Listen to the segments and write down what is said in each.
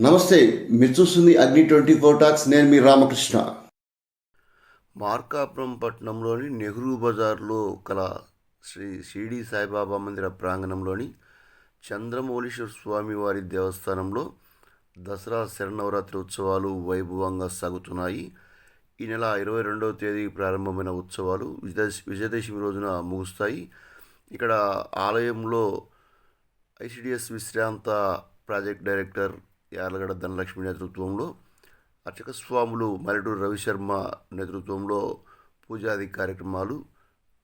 నమస్తే మీరు చూస్తుంది అగ్ని ట్వంటీ ఫోర్ టాక్స్ నేను మీ రామకృష్ణ. మార్కాపురం పట్టణంలోని నెహ్రూ బజార్లో కల శ్రీ షిరిడి సాయిబాబా మందిర ప్రాంగణంలోని చంద్రమౌళీశ్వర స్వామి వారి దేవస్థానంలో దసరా శరణవరాత్రి ఉత్సవాలు వైభవంగా సాగుతున్నాయి. ఈ నెల ఇరవై రెండవ తేదీ ప్రారంభమైన ఉత్సవాలు విజయ విజయదశమి రోజున ముగుస్తాయి. ఇక్కడ ఆలయంలో ఐసిడిఎస్ విశ్రాంత ప్రాజెక్ట్ డైరెక్టర్ యార్లగడ్డ ధనలక్ష్మి నేతృత్వంలో అర్చక స్వాములు మరటూరు రవిశర్మ నేతృత్వంలో పూజాది కార్యక్రమాలు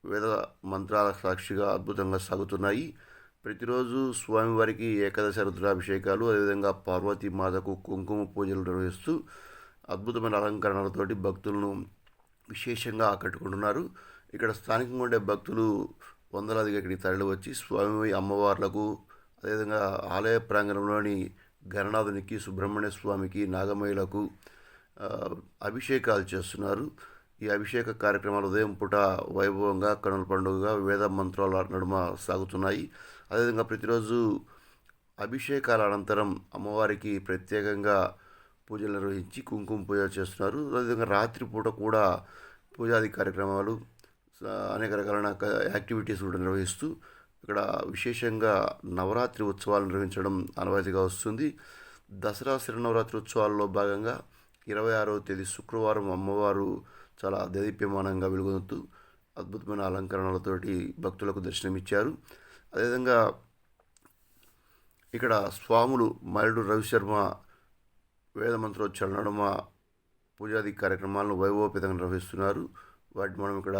వేద మంత్రాల సాక్షిగా అద్భుతంగా సాగుతున్నాయి. ప్రతిరోజు స్వామివారికి ఏకాదశ రుద్రాభిషేకాలు అదేవిధంగా పార్వతీ మాతకు కుంకుమ పూజలు నిర్వహిస్తూ అద్భుతమైన అలంకరణలతోటి భక్తులను విశేషంగా ఆకట్టుకుంటున్నారు. ఇక్కడ స్థానికంగా ఉండే భక్తులు వందలాదిగా ఇక్కడికి తరలి వచ్చి స్వామి అమ్మవార్లకు అదేవిధంగా ఆలయ ప్రాంగణంలోని గణనాథునికి సుబ్రహ్మణ్య స్వామికి నాగమయ్యలకు అభిషేకాలు చేస్తున్నారు. ఈ అభిషేక కార్యక్రమాలు ఉదయం పూట వైభవంగా కనుల పండుగగా వేద మంత్రాల నడుమ సాగుతున్నాయి. అదేవిధంగా ప్రతిరోజు అభిషేకాల అనంతరం అమ్మవారికి ప్రత్యేకంగా పూజలు నిర్వహించి కుంకుమ పూజ చేస్తున్నారు. అదేవిధంగా రాత్రిపూట కూడా పూజాది కార్యక్రమాలు అనేక రకాలైన యాక్టివిటీస్ కూడా నిర్వహిస్తూ ఇక్కడ విశేషంగా నవరాత్రి ఉత్సవాలు నిర్వహించడం అనవాయితీగా వస్తుంది. దసరా శిరనవరాత్రి ఉత్సవాల్లో భాగంగా ఇరవై ఆరవ తేదీ శుక్రవారం అమ్మవారు చాలా దేదీప్యమానంగా వెలుగొందుతూ అద్భుతమైన అలంకరణలతోటి భక్తులకు దర్శనమిచ్చారు. అదేవిధంగా ఇక్కడ స్వాములు మరుడు రవిశర్మ వేదమంత్రోచ్చరణ నడుమ పూజాది కార్యక్రమాలను వైభవపేతంగా నిర్వహిస్తున్నారు. వాటిని మనం ఇక్కడ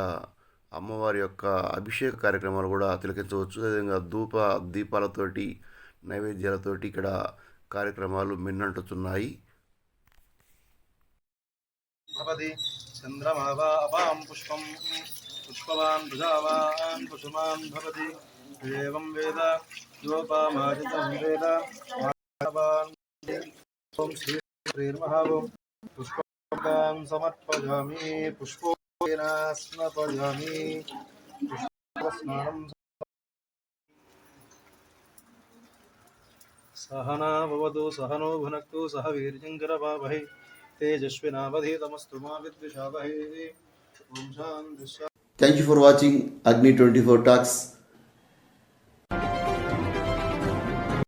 అమ్మవారి యొక్క అభిషేక కార్యక్రమాలు కూడా తిలకించవచ్చు. అదేవిధంగా ధూప దీపాలతోటి నైవేద్యాలతోటి ఇక్కడ కార్యక్రమాలు మిన్నంటుతున్నాయి. చంద్రమావాం పుష్పం శ్రీ పుష్పం సమర్పయామి పుష్పం श्रीर्महावं पुष्पान् समर्पयामि पुष्पोकेन स्नपयामि पुष्पस्नानं सहना भवतु सहनो भुनक्तु सह वीर्यङ्करवावहै तेजस्विनावधीतमस्तु मा विद्विषावहै ॐ शान्तिः thank you for watching Agni twenty four talks